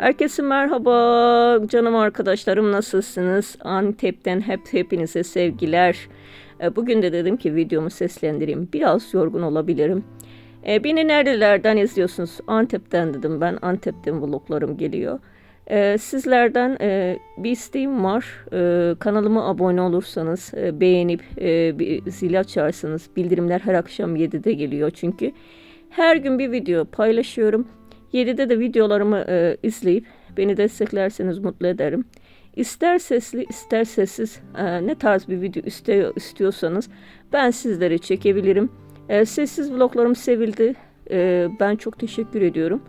Herkese merhaba canım arkadaşlarım nasılsınız? Antep'ten hep hepinize sevgiler. E, Bugün de dedim ki videomu seslendireyim. Biraz yorgun olabilirim. E, Beni nerelerden izliyorsunuz? Antep'ten dedim ben. Antep'ten vloglarım geliyor. E, Sizlerden e, bir isteğim var. E, Kanalıma abone olursanız, e, beğenip e, bir zil açarsanız bildirimler her akşam 7'de geliyor çünkü. Her gün bir video paylaşıyorum. 7'de de videolarımı e, izleyip beni desteklerseniz mutlu ederim. İster sesli ister sessiz e, ne tarz bir video iste, istiyorsanız ben sizlere çekebilirim. E, sessiz vloglarım sevildi. E, ben çok teşekkür ediyorum.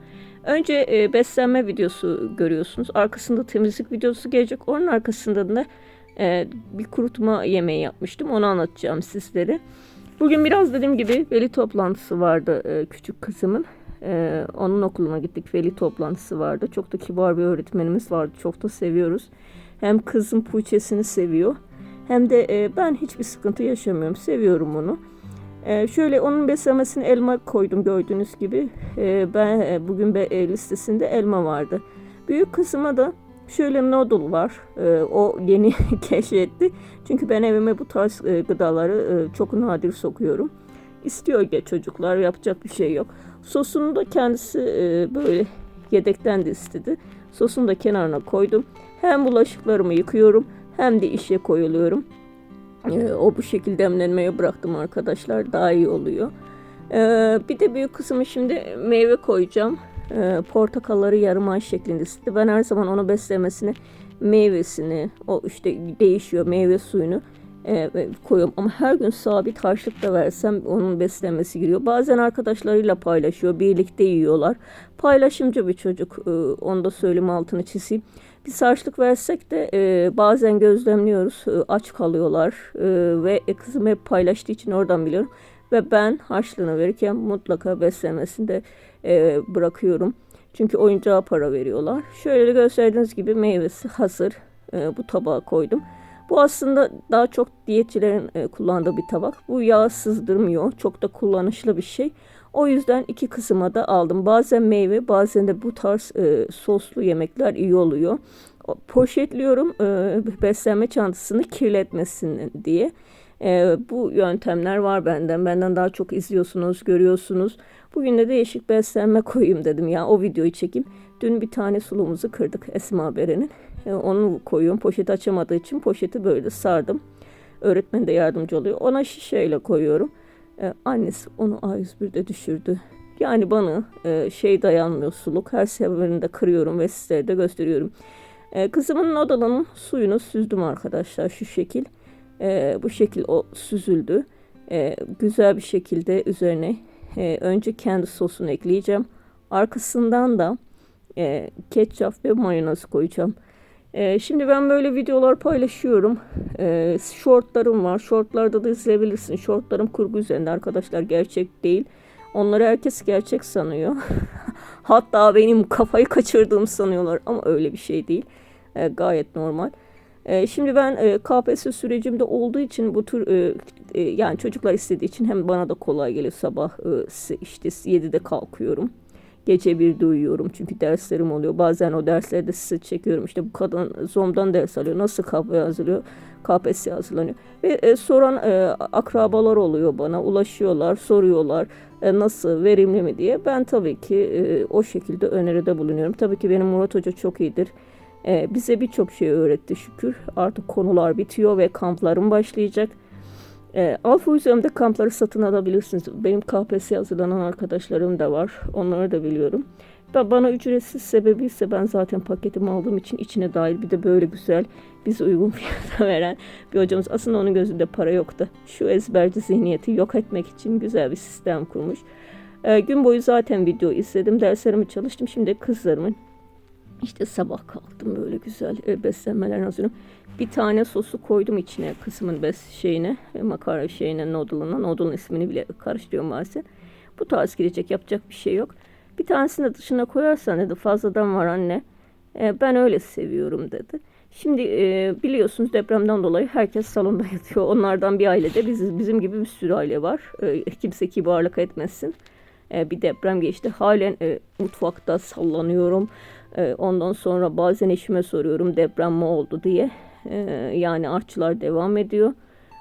Önce e, beslenme videosu görüyorsunuz. Arkasında temizlik videosu gelecek. Onun arkasında da e, bir kurutma yemeği yapmıştım. Onu anlatacağım sizlere. Bugün biraz dediğim gibi veli toplantısı vardı e, küçük kızımın. E, onun okuluna gittik. Veli toplantısı vardı. Çok da kibar bir öğretmenimiz vardı. Çok da seviyoruz. Hem kızım Puğçesini seviyor. Hem de e, ben hiçbir sıkıntı yaşamıyorum. Seviyorum onu. E, şöyle onun beslemesine elma koydum gördüğünüz gibi. E, ben e, bugün be, e, listesinde elma vardı. Büyük kızıma da şöyle noodle var. E, o yeni keşfetti. Çünkü ben evime bu tarz e, gıdaları e, çok nadir sokuyorum. İstiyor ya çocuklar yapacak bir şey yok. Sosunu da kendisi e, böyle yedekten de istedi. Sosunu da kenarına koydum. Hem bulaşıklarımı yıkıyorum hem de işe koyuluyorum. E, o bu şekilde demlenmeye bıraktım arkadaşlar. Daha iyi oluyor. E, bir de büyük kısmı şimdi meyve koyacağım. E, portakalları yarım ay şeklinde istedi. Ben her zaman onu beslemesini meyvesini o işte değişiyor meyve suyunu e, koyuyorum. Ama her gün sabit harçlık da versem onun beslenmesi giriyor. Bazen arkadaşlarıyla paylaşıyor. Birlikte yiyorlar. Paylaşımcı bir çocuk. E, onu da söyleyeyim altını çizeyim. Biz harçlık versek de e, bazen gözlemliyoruz. E, aç kalıyorlar. E, ve kızım hep paylaştığı için oradan biliyorum. Ve ben harçlığını verirken mutlaka beslemesini de e, bırakıyorum. Çünkü oyuncağa para veriyorlar. Şöyle gösterdiğiniz gibi meyvesi hazır. E, bu tabağa koydum. Bu aslında daha çok diyetçilerin e, kullandığı bir tabak. Bu yağ sızdırmıyor. Çok da kullanışlı bir şey. O yüzden iki kısıma da aldım. Bazen meyve bazen de bu tarz e, soslu yemekler iyi oluyor. Poşetliyorum e, beslenme çantasını kirletmesin diye. E, bu yöntemler var benden. Benden daha çok izliyorsunuz, görüyorsunuz. Bugün de değişik beslenme koyayım dedim ya. O videoyu çekeyim. Dün bir tane sulumuzu kırdık Esma Beren'in. E, onu koyuyorum. Poşeti açamadığı için poşeti böyle sardım. Öğretmen de yardımcı oluyor. Ona şişeyle koyuyorum. E, annesi onu A101'de düşürdü. Yani bana e, şey dayanmıyor suluk. Her seferinde kırıyorum ve sizlere de gösteriyorum. E, kızımın odalanın suyunu süzdüm arkadaşlar şu şekil. E, bu şekil o süzüldü. E, güzel bir şekilde üzerine e, önce kendi sosunu ekleyeceğim. Arkasından da e, ketçap ve mayonez koyacağım. E, şimdi ben böyle videolar paylaşıyorum. E, shortlarım var. Shortlarda da izleyebilirsin. Shortlarım kurgu üzerinde arkadaşlar. Gerçek değil. Onları herkes gerçek sanıyor. Hatta benim kafayı kaçırdığımı sanıyorlar. Ama öyle bir şey değil. E, gayet normal. E, şimdi ben e, KPSS sürecimde olduğu için bu tür e, e, yani çocuklar istediği için hem bana da kolay geliyor sabah e, işte 7'de kalkıyorum. Gece bir de uyuyorum çünkü derslerim oluyor. Bazen o derslerde size çekiyorum. İşte bu kadın ZOM'dan ders alıyor. Nasıl KPSS hazırlıyor? KPSS hazırlanıyor. Ve e, soran e, akrabalar oluyor bana. Ulaşıyorlar, soruyorlar e, nasıl, verimli mi diye. Ben tabii ki e, o şekilde öneride bulunuyorum. Tabii ki benim Murat Hoca çok iyidir. E, bize birçok şey öğretti şükür. Artık konular bitiyor ve kamplarım başlayacak. E, Alfa üzerimde kampları satın alabilirsiniz. Benim KPSS hazırlanan arkadaşlarım da var. Onları da biliyorum. Ben, bana ücretsiz sebebi ise ben zaten paketimi aldığım için içine dahil bir de böyle güzel bize uygun fiyata veren bir hocamız. Aslında onun gözünde para yoktu. Şu ezberci zihniyeti yok etmek için güzel bir sistem kurmuş. E, gün boyu zaten video izledim. Derslerimi çalıştım. Şimdi kızlarımın işte sabah kalktım böyle güzel e, beslenmeler hazırım. Bir tane sosu koydum içine kısmın bes şeyine, e, makarna şeyine, noodle'ına. Noodle'ın ismini bile karıştırıyorum bazen. Bu tarz girecek yapacak bir şey yok. Bir tanesini de dışına koyarsan dedi fazladan var anne. E, ben öyle seviyorum dedi. Şimdi e, biliyorsunuz depremden dolayı herkes salonda yatıyor. Onlardan bir ailede biz, bizim gibi bir sürü aile var. E, kimse kibarlık etmesin. E, bir deprem geçti. Halen e, mutfakta sallanıyorum. E, ondan sonra bazen eşime soruyorum deprem mi oldu diye. E, yani artçılar devam ediyor.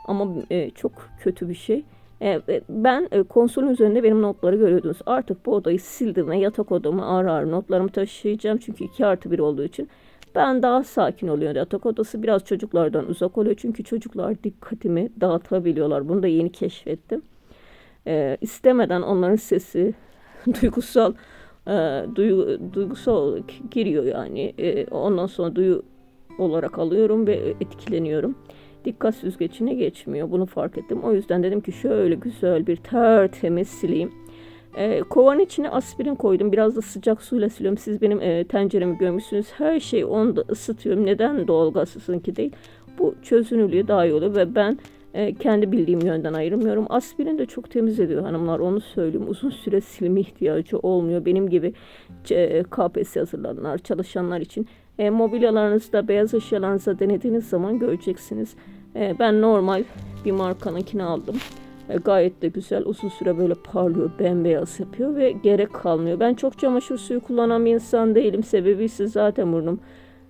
Ama e, çok kötü bir şey. E, e, ben e, konsolun üzerinde benim notları görüyordunuz. Artık bu odayı sildim ve yatak odamı ağır ağır notlarımı taşıyacağım. Çünkü 2 artı 1 olduğu için. Ben daha sakin oluyor. Yatak odası biraz çocuklardan uzak oluyor. Çünkü çocuklar dikkatimi dağıtabiliyorlar. Bunu da yeni keşfettim. E, istemeden onların sesi duygusal e, duygu, duygusal giriyor yani. E, ondan sonra duyu olarak alıyorum ve etkileniyorum. Dikkat süzgecine geçmiyor. Bunu fark ettim. O yüzden dedim ki şöyle güzel bir tertemiz sileyim. E, kovanın içine aspirin koydum. Biraz da sıcak suyla siliyorum. Siz benim e, tenceremi görmüşsünüz. Her şeyi onda ısıtıyorum. Neden doğalgaz ısınki değil? Bu çözünürlüğü daha iyi oluyor ve ben e, kendi bildiğim yönden ayırmıyorum. Aspirin de çok temiz ediyor hanımlar. Onu söyleyeyim. Uzun süre silme ihtiyacı olmuyor. Benim gibi e, KPSS hazırlayanlar, çalışanlar için. E, mobilyalarınızda, beyaz eşyalarınızda denediğiniz zaman göreceksiniz. E, ben normal bir markanınkini aldım. E, gayet de güzel. Uzun süre böyle parlıyor, bembeyaz yapıyor ve gerek kalmıyor. Ben çok çamaşır suyu kullanan bir insan değilim. Sebebi ise zaten burnum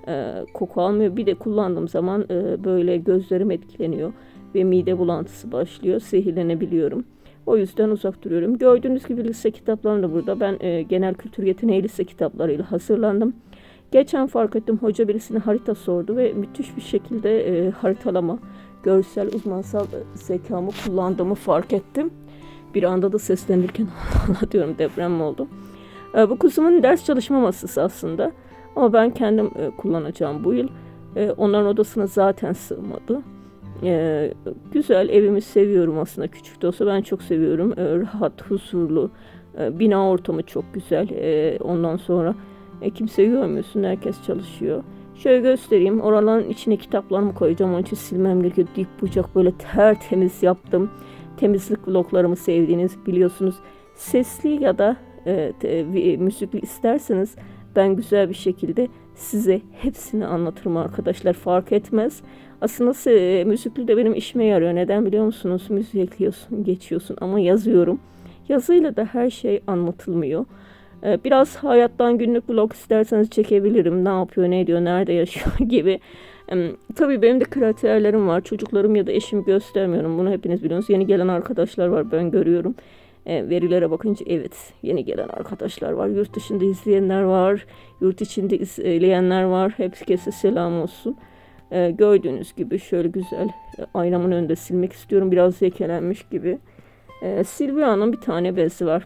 e, koku almıyor. Bir de kullandığım zaman e, böyle gözlerim etkileniyor ve mide bulantısı başlıyor. Zehirlenebiliyorum. O yüzden uzak duruyorum. Gördüğünüz gibi lise kitaplarım da burada. Ben e, genel kültür yeteneği lise kitaplarıyla hazırlandım. Geçen fark ettim hoca birisine harita sordu ve müthiş bir şekilde e, haritalama, görsel uzmansal zekamı kullandığımı fark ettim. Bir anda da seslenirken Allah diyorum deprem oldu. E, bu kuzumun ders çalışma masası aslında. Ama ben kendim e, kullanacağım bu yıl. E, onların odasına zaten sığmadı. E, güzel evimi seviyorum aslında küçük de olsa ben çok seviyorum. E, rahat, huzurlu. E, bina ortamı çok güzel. E, ondan sonra e, kimseyi görmüyorsun. Herkes çalışıyor. Şöyle göstereyim. Oraların içine kitaplarımı koyacağım. Onun için silmem gerekiyor. Dip bucak böyle tertemiz yaptım. Temizlik vloglarımı sevdiğiniz biliyorsunuz. Sesli ya da e, te, müzikli isterseniz ben güzel bir şekilde size hepsini anlatırım arkadaşlar. Fark etmez. Aslında e, müzikli de benim işime yarıyor. Neden biliyor musunuz? Müzik ekliyorsun, geçiyorsun ama yazıyorum. Yazıyla da her şey anlatılmıyor. Ee, biraz hayattan günlük vlog isterseniz çekebilirim. Ne yapıyor, ne ediyor, nerede yaşıyor gibi. Tabii benim de kriterlerim var. Çocuklarım ya da eşim göstermiyorum. Bunu hepiniz biliyorsunuz. Yeni gelen arkadaşlar var ben görüyorum. E, verilere bakınca evet yeni gelen arkadaşlar var. Yurt dışında izleyenler var. Yurt içinde izleyenler var. Hepsi selam olsun. E, gördüğünüz gibi şöyle güzel e, aynamın önünde silmek istiyorum. Biraz lekelenmiş gibi. E, Silvia'nın bir tane bezi var.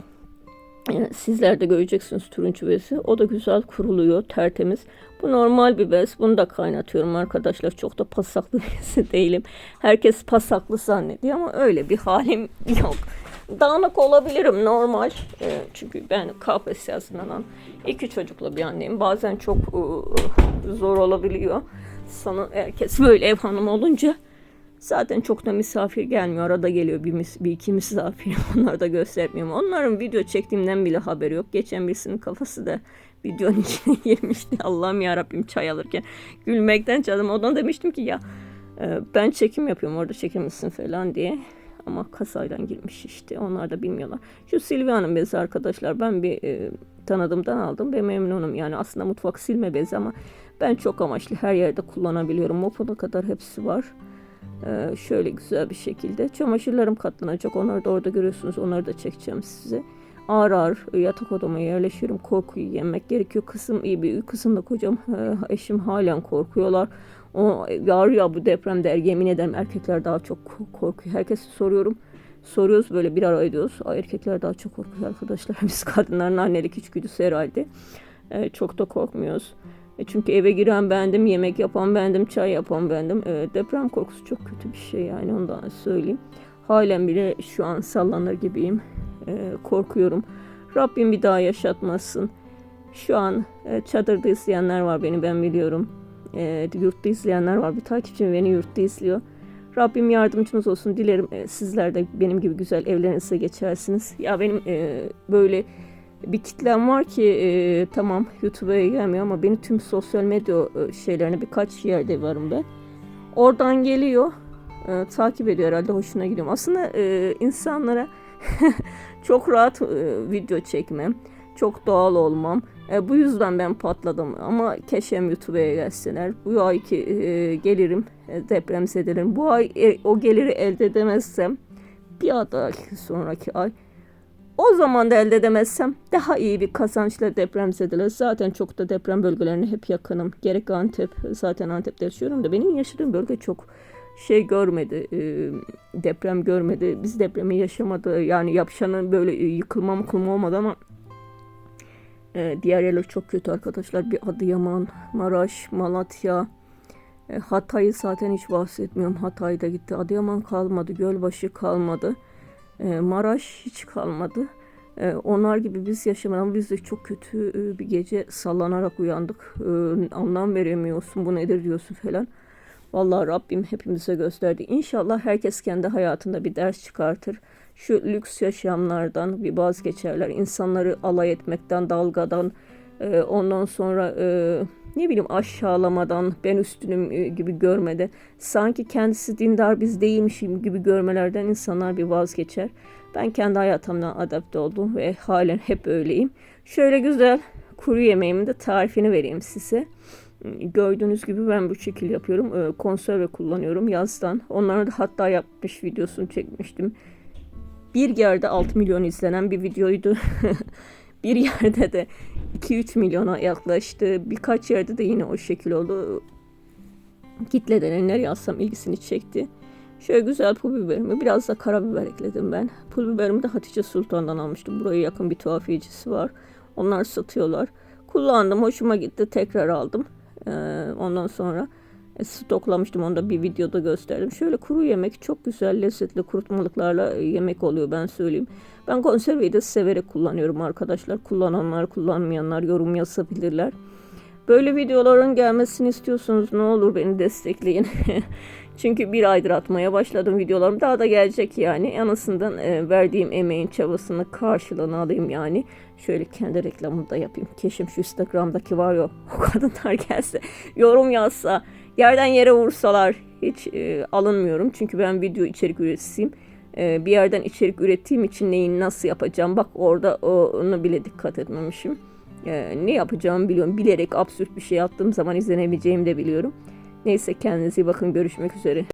Sizler de göreceksiniz turuncu bezi. O da güzel kuruluyor, tertemiz. Bu normal bir bez. Bunu da kaynatıyorum arkadaşlar. Çok da pasaklı birisi değilim. Herkes pasaklı zannediyor ama öyle bir halim yok. Dağınık olabilirim normal. E, çünkü ben KPSS hazırlanan iki çocukla bir anneyim. Bazen çok e, zor olabiliyor. Sana herkes böyle ev hanımı olunca Zaten çok da misafir gelmiyor. Arada geliyor bir, mis bir iki misafir. Onları da göstermiyorum. Onların video çektiğimden bile haberi yok. Geçen birisinin kafası da videonun içine girmişti. Allah'ım ya Rabbim çay alırken gülmekten çaldım. Ondan demiştim ki ya e, ben çekim yapıyorum orada çekilmişsin falan diye. Ama kasaydan girmiş işte. Onlar da bilmiyorlar. Şu Silvia'nın bezi arkadaşlar. Ben bir e, tanıdığımdan aldım ve memnunum. Yani aslında mutfak silme bezi ama ben çok amaçlı her yerde kullanabiliyorum. Mopana kadar hepsi var. Ee, şöyle güzel bir şekilde. Çamaşırlarım katlanacak. Onları da orada görüyorsunuz. Onları da çekeceğim size. Ağır ağır yatak odama yerleşiyorum. Korkuyu yemek gerekiyor. Kızım iyi bir kızımla kocam e, eşim halen korkuyorlar. O yar ya bu deprem der yemin ederim erkekler daha çok korkuyor. Herkese soruyorum. Soruyoruz böyle bir ara ediyoruz. Erkekler daha çok korkuyor arkadaşlar. Biz kadınların annelik içgüdüsü herhalde. Ee, çok da korkmuyoruz. E çünkü eve giren bendim, yemek yapan bendim, çay yapan bendim. E, deprem korkusu çok kötü bir şey yani ondan söyleyeyim. Halen bile şu an sallanır gibiyim. E, korkuyorum. Rabbim bir daha yaşatmasın. Şu an e, çadırda izleyenler var beni ben biliyorum. E, yurtta izleyenler var. Bir takipçim beni yurtta izliyor. Rabbim yardımcınız olsun. Dilerim e, sizler de benim gibi güzel evlerinize geçersiniz. Ya benim e, böyle bir kitlem var ki e, tamam YouTube'a gelmiyor ama benim tüm sosyal medya e, şeylerine birkaç yerde varım ben. Oradan geliyor. E, takip ediyor herhalde hoşuna gidiyor. Aslında e, insanlara çok rahat e, video çekmem. Çok doğal olmam. E, bu yüzden ben patladım ama keşem YouTube'ya gelsinler. Bu ayki e, gelirim e, depremzedelerim. Bu ay e, o geliri elde edemezsem bir dahaki sonraki ay o zaman da elde edemezsem daha iyi bir kazançla depremzedeler. Zaten çok da deprem bölgelerine hep yakınım. Gerek Antep, zaten Antep'te yaşıyorum da benim yaşadığım bölge çok şey görmedi, e, deprem görmedi. Biz depremi yaşamadı. Yani yapışanın böyle e, yıkılma mıkılma olmadı ama e, diğer yerler çok kötü arkadaşlar. Bir Adıyaman, Maraş, Malatya, e, Hatay'ı zaten hiç bahsetmiyorum. Hatay da gitti. Adıyaman kalmadı, Gölbaşı kalmadı. E, Maraş hiç kalmadı. E, onlar gibi biz yaşamadık ama biz de çok kötü e, bir gece sallanarak uyandık. E, anlam veremiyorsun bu nedir diyorsun falan. Vallahi Rabbim hepimize gösterdi. İnşallah herkes kendi hayatında bir ders çıkartır. Şu lüks yaşamlardan bir vazgeçerler. İnsanları alay etmekten, dalgadan, e, ondan sonra e, ne bileyim aşağılamadan, ben üstünüm e, gibi görmeden, sanki kendisi dindar biz değilmişim gibi görmelerden insanlar bir vazgeçer. Ben kendi hayatımdan adapte oldum ve halen hep öyleyim. Şöyle güzel kuru yemeğimin de tarifini vereyim size. Gördüğünüz gibi ben bu şekil yapıyorum. Ee, konserve kullanıyorum yazdan. Onlara da hatta yapmış videosunu çekmiştim. Bir yerde 6 milyon izlenen bir videoydu. bir yerde de 2-3 milyona yaklaştı. Birkaç yerde de yine o şekil oldu. Kitlelerin nereye yazsam ilgisini çekti. Şöyle güzel pul biberimi, biraz da karabiber ekledim ben. Pul biberimi de Hatice Sultan'dan almıştım. Buraya yakın bir tuhafiyecisi var. Onlar satıyorlar. Kullandım, hoşuma gitti. Tekrar aldım. Ee, ondan sonra stoklamıştım. Onu da bir videoda gösterdim. Şöyle kuru yemek çok güzel, lezzetli kurutmalıklarla e, yemek oluyor ben söyleyeyim. Ben konserveyi de severek kullanıyorum arkadaşlar. Kullananlar, kullanmayanlar yorum yazabilirler. Böyle videoların gelmesini istiyorsanız ne olur beni destekleyin. Çünkü bir aydır atmaya başladım videolarım. Daha da gelecek yani. En azından e, verdiğim emeğin çabasını karşılığını alayım yani. Şöyle kendi reklamımı da yapayım. Keşim şu Instagram'daki var ya o kadınlar gelse yorum yazsa yerden yere vursalar hiç e, alınmıyorum. Çünkü ben video içerik üreticisiyim. E, bir yerden içerik ürettiğim için neyi nasıl yapacağım bak orada onu bile dikkat etmemişim. E, ne yapacağımı biliyorum. Bilerek absürt bir şey yaptığım zaman izlenebileceğimi de biliyorum. Neyse kendinize iyi bakın. Görüşmek üzere.